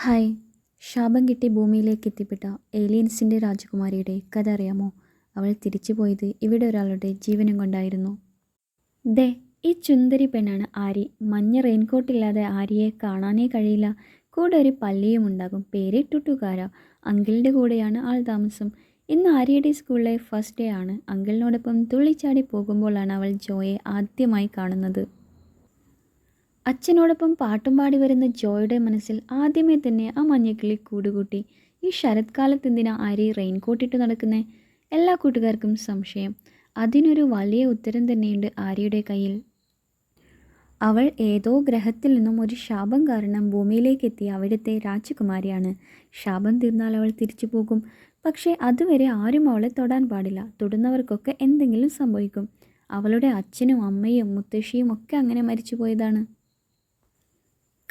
Hi. ശാപം കിട്ടി ഭൂമിയിലേക്ക് എത്തിപ്പെട്ട ഏലിയൻസിന്റെ രാജകുമാരിയുടെ കഥ അറിയാമോ? അവൾ തിരിച്ചു പോയത് ഇവിടെ ഒരാളുടെ ജീവനും കൊണ്ടായിരുന്നു. ദേ ഈ ചുന്ദരി പെണ്ണാണ് ആരി. മഞ്ഞ റെയിൻകോട്ടില്ലാതെ ആരിയെ കാണാനേ കഴിയില്ല. കൂടെ ഒരു പല്ലിയും ഉണ്ടാകും. പേര് ടുട്ടുകാര അങ്കിളിന്റെ കൂടെയാണ് ആൾ താമസം. ഇന്ന് ആര്യയുടെ സ്കൂളിലെ ഫസ്റ്റ് ഡേ ആണ്. അങ്കിളിനോടൊപ്പം തുള്ളിച്ചാടി പോകുമ്പോഴാണ് അവൾ ജോയെ ആദ്യമായി കാണുന്നത്. അച്ഛനോടൊപ്പം പാട്ടും പാടി വരുന്ന ജോയുടെ മനസ്സിൽ ആദ്യമേ തന്നെ ആ മഞ്ഞക്കിളി കൂടുകൂട്ടി. ഈ ശരത്കാലത്ത് എന്തിനാ ആരി റെയിൻകോട്ട് ഇട്ട് നടക്കുന്നേ? എല്ലാ കൂട്ടുകാർക്കും സംശയം. അതിനൊരു വലിയ ഉത്തരം തന്നെയുണ്ട് ആര്യയുടെ കയ്യിൽ. അവൾ ഏതോ ഗ്രഹത്തിൽ നിന്നും ഒരു ശാപം കാരണം ഭൂമിയിലേക്ക് എത്തി അവിടുത്തെ രാജകുമാരിയാണ്. ശാപം തീർന്നാൽ അവൾ തിരിച്ചു പോകും. പക്ഷേ അതുവരെ ആരും അവളെ തൊടാൻ പാടില്ല. തൊടുന്നവർക്കൊക്കെ എന്തെങ്കിലും സംഭവിക്കും. അവളുടെ അച്ഛനും അമ്മയും മുത്തശ്ശിയും ഒക്കെ അങ്ങനെ മരിച്ചു പോയതാണ്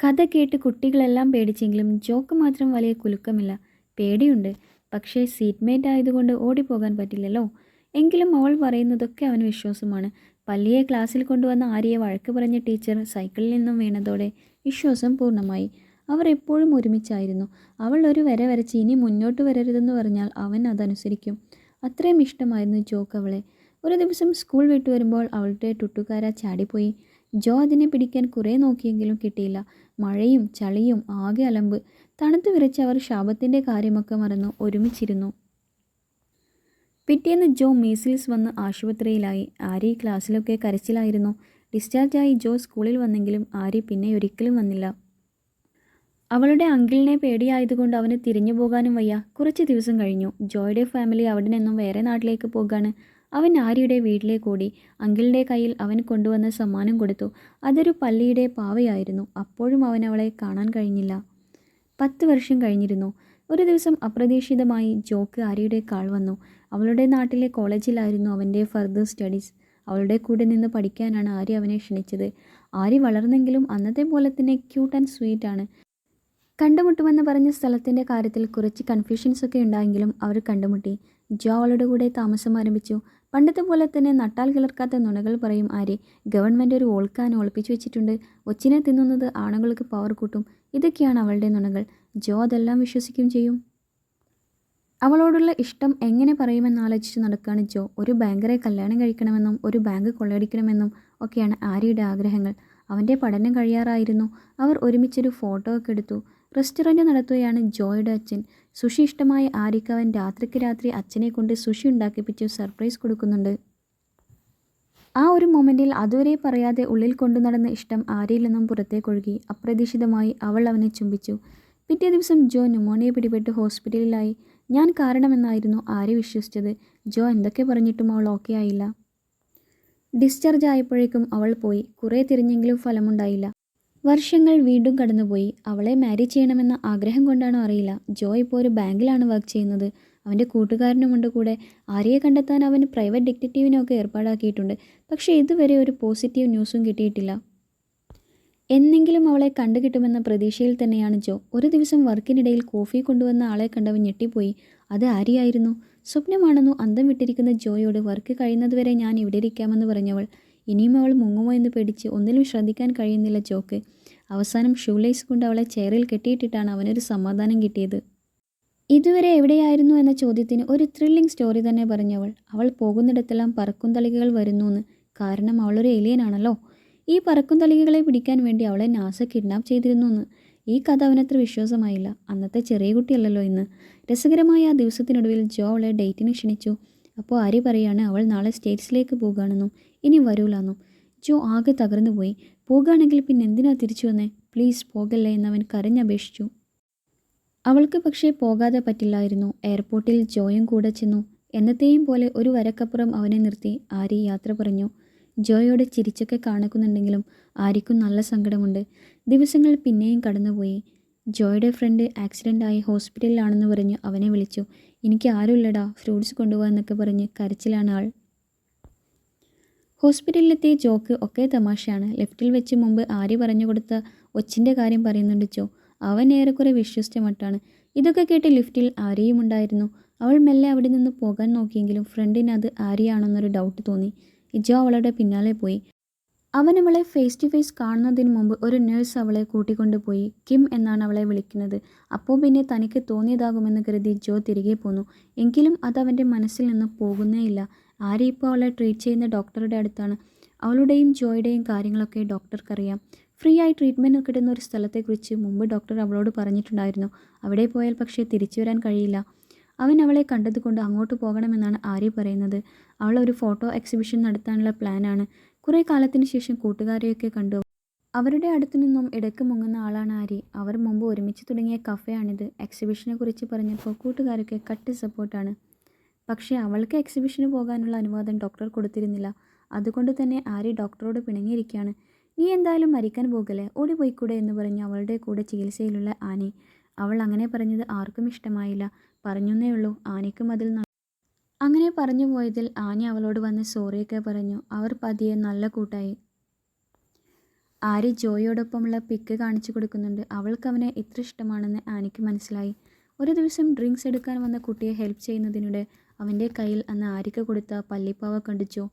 കഥ കേട്ട് കുട്ടികളെല്ലാം പേടിച്ചെങ്കിലും ജോക്ക് മാത്രം വലിയ കുലുക്കമില്ല. പേടിയുണ്ട്. പക്ഷേ സീറ്റ്മേറ്റ് ആയതുകൊണ്ട് ഓടിപ്പോകാൻ പറ്റില്ലല്ലോ. എങ്കിലും അവൾ പറയുന്നതൊക്കെ അവന് വിശ്വാസമാണ്. പല്ലിയെ ക്ലാസ്സിൽ കൊണ്ടുവന്ന ആര്യയെ വഴക്ക് പറഞ്ഞ ടീച്ചർ സൈക്കിളിൽ നിന്നും വീണതോടെ വിശ്വാസം പൂർണമായി. അവർ എപ്പോഴും ഒരുമിച്ചായിരുന്നു. അവൾ ഒരു വര വരച്ച് ഇനി മുന്നോട്ട് വരരുതെന്ന് പറഞ്ഞാൽ അവൻ അതനുസരിക്കും. അത്രയും ഇഷ്ടമായിരുന്നു ജോക്ക് അവളെ. ഒരു ദിവസം സ്കൂൾ വിട്ടു വരുമ്പോൾ അവളുടെ ടുട്ടുകാര ചാടിപ്പോയി. ജോ അതിനെ പിടിക്കാൻ കുറേ നോക്കിയെങ്കിലും കിട്ടിയില്ല. മഴയും ചളിയും ആകെ അലമ്പ്. തണുത്ത് വിറച്ച് അവർ ശാപത്തിന്റെ കാര്യമൊക്കെ മറന്നു ഒരുമിച്ചിരുന്നു. പിറ്റേന്ന് ജോ മീസിൽസ് വന്ന് ആശുപത്രിയിലായി. ആരി ക്ലാസ്സിലൊക്കെ കരച്ചിലായിരുന്നു. ഡിസ്ചാർജായി ജോ സ്കൂളിൽ വന്നെങ്കിലും ആരി പിന്നെ ഒരിക്കലും വന്നില്ല. അവളുടെ അങ്കിളിനെ പേടിയായതുകൊണ്ട് അവന് തിരിഞ്ഞു പോകാനും വയ്യ. കുറച്ച് ദിവസം കഴിഞ്ഞു. ജോയുടെ ഫാമിലി അവിടെ നിന്നും വേറെ നാട്ടിലേക്ക് പോകാണ്. അവൻ ആര്യയുടെ വീട്ടിലേക്ക് ഓടി അങ്കിളിന്റെ കയ്യിൽ അവൻ കൊണ്ടുവന്ന സമ്മാനം കൊടുത്തു. അതൊരു പള്ളിയുടെ പാവയായിരുന്നു. അപ്പോഴും അവൻ അവളെ കാണാൻ കഴിഞ്ഞില്ല. പത്ത് വർഷം കഴിഞ്ഞിരുന്നു. ഒരു ദിവസം അപ്രതീക്ഷിതമായി ജോക്ക് ആര്യയുടെ കാൾ വന്നു. അവളുടെ നാട്ടിലെ കോളേജിലായിരുന്നു അവന്റെ ഫർദർ സ്റ്റഡീസ്. അവളുടെ കൂടെ നിന്ന് പഠിക്കാനാണ് ആര്യ അവനെ ക്ഷണിച്ചത്. ആര്യ വളർന്നെങ്കിലും അന്നത്തെ പോലെ തന്നെ ക്യൂട്ട് ആൻഡ് സ്വീറ്റ് ആണ്. കണ്ടുമുട്ടുമെന്ന് പറഞ്ഞ സ്ഥലത്തിന്റെ കാര്യത്തിൽ കുറച്ച് കൺഫ്യൂഷൻസ് ഒക്കെ ഉണ്ടായെങ്കിലും അവർ കണ്ടുമുട്ടി. ജോ അവളുടെ കൂടെ താമസം ആരംഭിച്ചു. പണ്ടത്തെ പോലെ തന്നെ നട്ടാൽ കിളർക്കാത്ത നുണകൾ പറയും ആര് ഗവൺമെന്റ് ഒരു ഓൾക്കാൻ ഒളിപ്പിച്ചു വെച്ചിട്ടുണ്ട്. ഒച്ചിനെ തിന്നുന്നത് ആണുങ്ങൾക്ക് പവർ കൂട്ടും. ഇതൊക്കെയാണ് അവളുടെ നുണകൾ. ജോ അതെല്ലാം വിശ്വസിക്കുകയും ചെയ്യും. അവളോടുള്ള ഇഷ്ടം എങ്ങനെ പറയുമെന്ന് ആലോചിച്ച് നടക്കുകയാണ് ജോ. ഒരു ബാങ്കറെ കല്യാണം കഴിക്കണമെന്നും ഒരു ബാങ്ക് കൊള്ളയടിക്കണമെന്നും ഒക്കെയാണ് ആര്യയുടെ ആഗ്രഹങ്ങൾ. അവന്റെ പഠനം കഴിയാറായിരുന്നു. അവർ ഒരുമിച്ചൊരു ഫോട്ടോ ഒക്കെ എടുത്തു. റെസ്റ്റോറന്റ് നടത്തുകയാണ് ജോയുടെ അച്ഛൻ. സുഷി ഇഷ്ടമായ ആരിക്കവൻ രാത്രിക്ക് രാത്രി അച്ഛനെ കൊണ്ട് സുഷി ഉണ്ടാക്കിപ്പിച്ച് സർപ്രൈസ് കൊടുക്കുന്നുണ്ട്. ആ ഒരു മൊമെന്റിൽ അതുവരെ പറയാതെ ഉള്ളിൽ കൊണ്ടു നടന്ന ഇഷ്ടം ആരിയിൽ നിന്നും പുറത്തേക്കൊഴുകി അപ്രതീക്ഷിതമായി അവൾ അവനെ ചുംബിച്ചു. പിറ്റേ ദിവസം ജോ ന്യൂമോണിയ പിടിപെട്ട് ഹോസ്പിറ്റലിലായി. ഞാൻ കാരണമെന്നായിരുന്നു ആര്യ വിശ്വസിച്ചത്. ജോ എന്തൊക്കെ പറഞ്ഞിട്ടും അവൾ ഓക്കെ ആയില്ല. ഡിസ്ചാർജ് ആയപ്പോഴേക്കും അവൾ പോയി. കുറേ തിരിഞ്ഞെങ്കിലും ഫലമുണ്ടായില്ല. വർഷങ്ങൾ വീണ്ടും കടന്നുപോയി. അവളെ മാരി ചെയ്യണമെന്ന ആഗ്രഹം കൊണ്ടാണോ അറിയില്ല. ജോ ഇപ്പോൾ ഒരു ബാങ്കിലാണ് വർക്ക് ചെയ്യുന്നത്. അവന്റെ കൂട്ടുകാരനുമുണ്ട് കൂടെ. ആരെയെ കണ്ടെത്താൻ അവന് പ്രൈവറ്റ് ഡിറ്റക്റ്റീവിനൊക്കെ ഏർപ്പാടാക്കിയിട്ടുണ്ട്. പക്ഷേ ഇതുവരെ ഒരു പോസിറ്റീവ് ന്യൂസും കിട്ടിയിട്ടില്ല. എന്നെങ്കിലും അവളെ കണ്ടുകിട്ടുമെന്ന പ്രതീക്ഷയിൽ തന്നെയാണ് ജോ. ഒരു ദിവസം വർക്കിനിടയിൽ കോഫി കൊണ്ടുവന്ന ആളെ കണ്ടവൻ ഞെട്ടിപ്പോയി. അത് ആര്യായിരുന്നു സ്വപ്നമാണെന്നു അന്തം വിട്ടിരിക്കുന്ന ജോയോട് വർക്ക് കഴിയുന്നതുവരെ ഞാൻ ഇവിടെ ഇരിക്കാമെന്ന് പറഞ്ഞവൾ. ഇനിയും അവൾ മുങ്ങുമോ എന്ന് പേടിച്ച് ഒന്നിലും ശ്രദ്ധിക്കാൻ കഴിയുന്നില്ല ചോക്ക്. അവസാനം ഷൂലേസ് കൊണ്ട് അവളെ ചെയറിൽ കെട്ടിയിട്ടിട്ടാണ് അവനൊരു സമാധാനം കിട്ടിയത്. ഇതുവരെ എവിടെയായിരുന്നു എന്ന ചോദ്യത്തിന് ഒരു ത്രില്ലിംഗ് സ്റ്റോറി തന്നെ പറഞ്ഞവൾ അവൾ. പോകുന്നിടത്തെല്ലാം പറക്കും തളികകൾ വരുന്നുവെന്ന് കാരണം അവളൊരു ഏലിയനാണല്ലോ ഈ പറക്കും തളികകളെ പിടിക്കാൻ വേണ്ടി അവളെ നാസ കിഡ്നാപ്പ് ചെയ്തിരുന്നു എന്ന് ഈ കഥ അവനത്ര വിശ്വാസമായില്ല. അന്നത്തെ ചെറിയ കുട്ടിയല്ലല്ലോ ഇന്ന്. രസകരമായ ആ ദിവസത്തിനൊടുവിൽ ജോ അവളെ ഡേറ്റിന് ക്ഷണിച്ചു. അപ്പോൾ ആര്യ പറയാണ് അവൾ നാളെ സ്റ്റേറ്റ്സിലേക്ക് പോകുകയാണെന്നും ഇനി വരൂലെന്നും? ജോ ആകെ തകർന്നു പോയി. പോകുകയാണെങ്കിൽ പിന്നെ എന്തിനാ തിരിച്ചു വന്നേ? പ്ലീസ് പോകല്ലേ എന്നവൻ കരഞ്ഞപേക്ഷിച്ചു. അവൾക്ക് പക്ഷേ പോകാതെ പറ്റില്ലായിരുന്നു. എയർപോർട്ടിൽ ജോയും കൂടെ ചെന്നു. എന്നത്തെയും പോലെ ഒരു വരക്കപ്പുറം അവനെ നിർത്തി ആരി യാത്ര പറഞ്ഞു. ജോയോട് ചിരിച്ചൊക്കെ കാണിക്കുന്നുണ്ടെങ്കിലും ആരിക്കും നല്ല സങ്കടമുണ്ട്. ദിവസങ്ങൾ പിന്നെയും കടന്നുപോയി. ജോയുടെ ഫ്രണ്ട് ആക്സിഡന്റ് ആയി ഹോസ്പിറ്റലിലാണെന്ന് പറഞ്ഞ് അവനെ വിളിച്ചു. എനിക്ക് ആരുമില്ലടാ ഫ്രൂട്ട്സ് കൊണ്ടുപോകാന്നൊക്കെ പറഞ്ഞ് കരച്ചിലാണ് ആൾ. ഹോസ്പിറ്റലിലെത്തിയ ജോക്ക് ഒക്കെ തമാശയാണ്. ലെഫ്റ്റിൽ വെച്ച് മുമ്പ് ആര്യ പറഞ്ഞു കൊടുത്ത ഒച്ചിന്റെ കാര്യം പറയുന്നുണ്ട് ജോ. അവൻ ഏറെക്കുറെ വിശ്വസിച്ച മട്ടാണ്. ഇതൊക്കെ കേട്ട് ലിഫ്റ്റിൽ ആര്യയും ഉണ്ടായിരുന്നു. അവൾ മെല്ലെ അവിടെ നിന്ന് പോകാൻ നോക്കിയെങ്കിലും ഫ്രണ്ടിന് അത് ആര്യയാണെന്നൊരു ഡൗട്ട് തോന്നി. ജോ അവളുടെ പിന്നാലെ പോയി. അവൻ അവളെ ഫേസ് ടു ഫേസ് കാണുന്നതിന് മുമ്പ് ഒരു നഴ്സ് അവളെ കൂട്ടിക്കൊണ്ടുപോയി കിം എന്നാണ് അവളെ വിളിക്കുന്നത്. അപ്പോൾ പിന്നെ തനിക്ക് തോന്നിയതാകുമെന്ന് കരുതി ജോ തിരികെ പോന്നു. എങ്കിലും അത് അവന്റെ മനസ്സിൽ നിന്ന് പോകുന്നേയില്ല ആരെ ഇപ്പോൾ അവളെ ട്രീറ്റ് ചെയ്യുന്ന ഡോക്ടറുടെ അടുത്താണ്. അവളുടെയും ജോയുടെയും കാര്യങ്ങളൊക്കെ ഡോക്ടർക്കറിയാം. ഫ്രീ ആയി ട്രീറ്റ്മെന്റ് കിട്ടുന്ന ഒരു സ്ഥലത്തെക്കുറിച്ച് മുമ്പ് ഡോക്ടർ അവളോട് പറഞ്ഞിട്ടുണ്ടായിരുന്നു. അവിടെ പോയാൽ പക്ഷേ തിരിച്ചു വരാൻ കഴിയില്ല. അവൻ അവളെ കണ്ടതുകൊണ്ട് അങ്ങോട്ട് പോകണമെന്നാണ് ആര്യ പറയുന്നത്. അവൾ ഒരു ഫോട്ടോ എക്സിബിഷൻ നടത്താനുള്ള പ്ലാനാണ്. കുറേ കാലത്തിന് ശേഷം കൂട്ടുകാരെയൊക്കെ കണ്ടു. അവരുടെ അടുത്തു നിന്നും ഇടയ്ക്ക് മുങ്ങുന്ന ആളാണ് ആരി അവർ മുമ്പ് ഒരുമിച്ച് തുടങ്ങിയ കഫേയാണിത്. എക്സിബിഷനെ കുറിച്ച് പറഞ്ഞപ്പോൾ കൂട്ടുകാരൊക്കെ കട്ട് സപ്പോർട്ടാണ്. പക്ഷേ അവൾക്ക് എക്സിബിഷന് പോകാനുള്ള അനുവാദം ഡോക്ടർ കൊടുത്തിരുന്നില്ല. അതുകൊണ്ട് തന്നെ ആരി ഡോക്ടറോട് പിണങ്ങിയിരിക്കുകയാണ്. നീ എന്തായാലും മരിക്കാൻ പോകല്ലേ? ഓടിപ്പോയിക്കൂടെ? എന്ന് പറഞ്ഞ് അവളുടെ കൂടെ ചികിത്സയിലുള്ള ആനി. അവൾ അങ്ങനെ പറഞ്ഞത് ആർക്കും ഇഷ്ടമായില്ല. പറഞ്ഞേ ഉള്ളൂ ആനിക്കും അതിൽ അങ്ങനെ പറഞ്ഞു പോയതിൽ ആനി അവളോട് വന്ന് സോറിയൊക്കെ പറഞ്ഞു. അവർ പതിയെ നല്ല കൂട്ടായി. ആരി ജോയോടൊപ്പമുള്ള പിക്ക് കാണിച്ചു കൊടുക്കുന്നുണ്ട്. അവൾക്ക് അവനെ ഇത്ര ഇഷ്ടമാണെന്ന് ആനിക്ക് മനസ്സിലായി. ഒരു ദിവസം ഡ്രിങ്ക്സ് എടുക്കാൻ വന്ന കുട്ടിയെ ഹെൽപ്പ് ചെയ്യുന്നതിനിടെ അവന്റെ കയ്യിൽ അന്ന് ആരിക്ക് കൊടുത്ത പല്ലിപ്പാവ കണ്ട് ജോ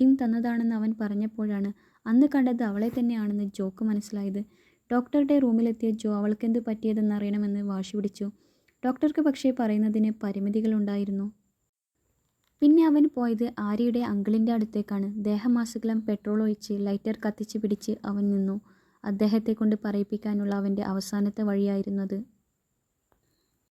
കിം തന്നതാണെന്ന് അവൻ പറഞ്ഞപ്പോഴാണ് അന്ന് കണ്ടത് അവളെ തന്നെയാണെന്ന് ജോക്ക് മനസ്സിലായത്. ഡോക്ടറുടെ റൂമിലെത്തിയ ജോ അവൾക്കെന്ത് പറ്റിയതെന്ന് അറിയണമെന്ന് വാശി പിടിച്ചു. ഡോക്ടർക്ക് പക്ഷേ പറയുന്നതിന് പരിമിതികളുണ്ടായിരുന്നു. പിന്നെ അവൻ പോയത് ആര്യയുടെ അങ്കിളിന്റെ അടുത്തേക്കാണ്. ദേഹമാസകലം പെട്രോൾ ഒഴിച്ച് ലൈറ്റർ കത്തിച്ച് പിടിച്ച് അവൻ നിന്നു. അദ്ദേഹത്തെ കൊണ്ട് പറയിപ്പിക്കാനുള്ള അവന്റെ അവസാനത്തെ വഴിയായിരുന്നത്